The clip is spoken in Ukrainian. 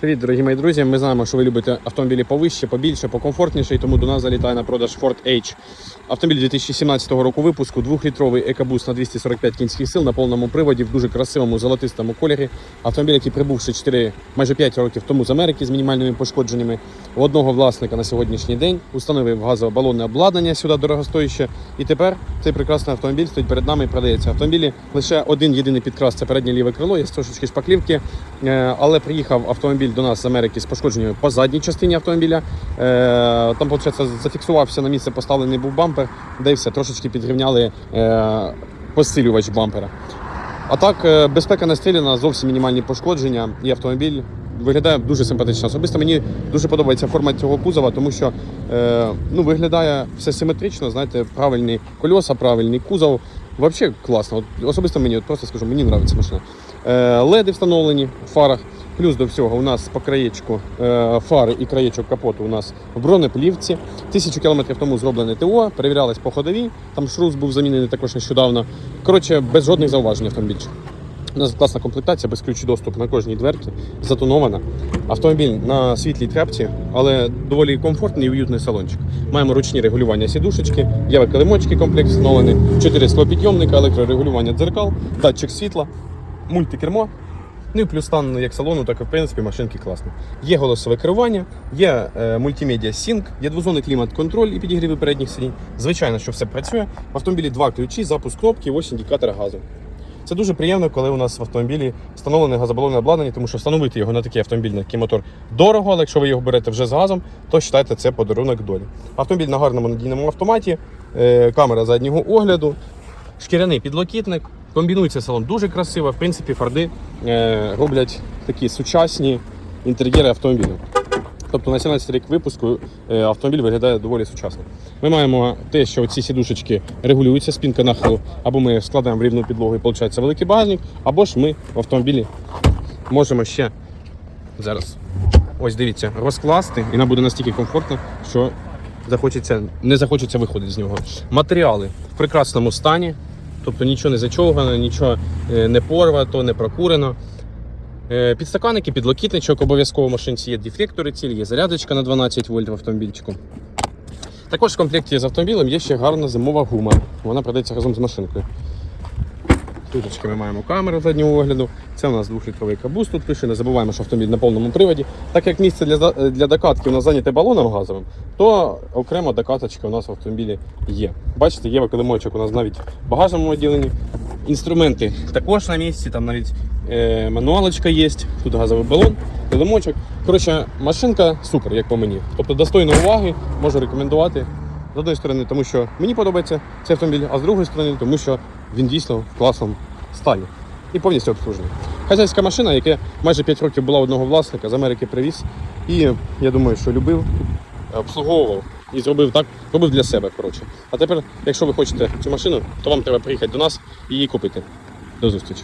Привіт, дорогі мої друзі. Ми знаємо, що ви любите автомобілі повище, побільше, покомфортніше, і тому до нас залітає на продаж Ford H. Автомобіль 2017 року випуску, двохлітровий екобус на 245 кінських сил на повному приводі в дуже красивому золотистому кольорі. Автомобіль, який прибувши 4, майже 5 років тому з Америки з мінімальними пошкодженнями. У одного власника на сьогоднішній день установив газобалонне обладнання сюди дорогостояще. І тепер цей прекрасний автомобіль стоїть перед нами і продається. Автомобілі лише один єдиний підкрас це переднє ліве крило, є трошечки шпаклівки, Е, але приїхав автомобіль до нас з Америки з пошкодженнями по задній частині автомобіля. Е, Там, виходить, зафіксувався на місце, поставлений був бампер, де все трошечки підрівняли е, посилювач бампера. А так, е, безпека настелена, зовсім мінімальні пошкодження, і автомобіль виглядає дуже симпатично. Особисто мені дуже подобається форма цього кузова, тому що е, ну, виглядає все симетрично, знаєте, правильні кольоса, правильний кузов. Взагалі класно. От, особисто мені, от просто скажу, мені подобається машина. Леди встановлені в фарах. Плюс до всього у нас по краєчку е, фари і краєчок капоту у нас в бронеплівці. Тисячу кілометрів тому зроблене ТО, перевірялись по ходовій. Там шрус був замінений також нещодавно. Коротше, без жодних зауважень автомобільчик. У нас класна комплектація, без ключі доступ на кожній дверці, затонована. Автомобіль на світлій тряпці, але доволі комфортний і уютний салончик. Маємо ручні регулювання сідушечки, є килимочки комплект встановлений, 4 склопідйомника, електрорегулювання дзеркал, датчик світла, мультикермо. Ну і плюс стан як салону, так і в принципі машинки класні. Є голосове керування, є е, мультимедіа Sync, є двозонний клімат-контроль і підігріви передніх сидінь. Звичайно, що все працює. В автомобілі два ключі, запуск кнопки, ось індикатор газу. Це дуже приємно, коли у нас в автомобілі встановлене газобалонне обладнання, тому що встановити його на такий автомобіль, на такий мотор дорого, але якщо ви його берете вже з газом, то вважайте це подарунок долі. Автомобіль на гарному надійному автоматі, е, камера заднього огляду, шкіряний підлокітник. Комбінується салон дуже красиво. В принципі, форди е, роблять такі сучасні інтер'єри автомобіля. Тобто на 17 рік випуску е, автомобіль виглядає доволі сучасно. Ми маємо те, що ці сідушечки регулюються, спінка нахилу, або ми складаємо в рівну підлогу і виходить великий багажник, або ж ми в автомобілі можемо ще зараз. Ось дивіться, розкласти, і нам буде настільки комфортно, що захочеться, не захочеться виходити з нього. Матеріали в прекрасному стані, тобто нічого не зачовгано, нічого е, не порвато, не прокурено. Е, Підстаканники, підлокітничок, обов'язково в машинці є дефлектори цілі, є зарядочка на 12 вольт в автомобільчику. Також в комплекті з автомобілем є ще гарна зимова гума. Вона продається разом з машинкою. Туточки ми маємо камеру заднього огляду. Це у нас 2-літровий кабус тут пише. Не забуваємо, що автомобіль на повному приводі. Так як місце для, для докатки у нас зайняте балоном газовим, то окремо докаточка у нас в автомобілі є. Бачите, є килимочок у нас навіть в багажному відділенні. Інструменти також на місці, там навіть е, мануалочка є, тут газовий балон, килимочок. Коротше, машинка супер, як по мені. Тобто достойна уваги, можу рекомендувати. З однієї сторони, тому що мені подобається цей автомобіль, а з другої сторони, тому що він дійсно в класному стані і повністю обслужений. Хазяйська машина, яка майже 5 років була одного власника, з Америки привіз. І я думаю, що любив, обслуговував і зробив так, робив для себе. Коротше. А тепер, якщо ви хочете цю машину, то вам треба приїхати до нас і її купити. До зустрічі.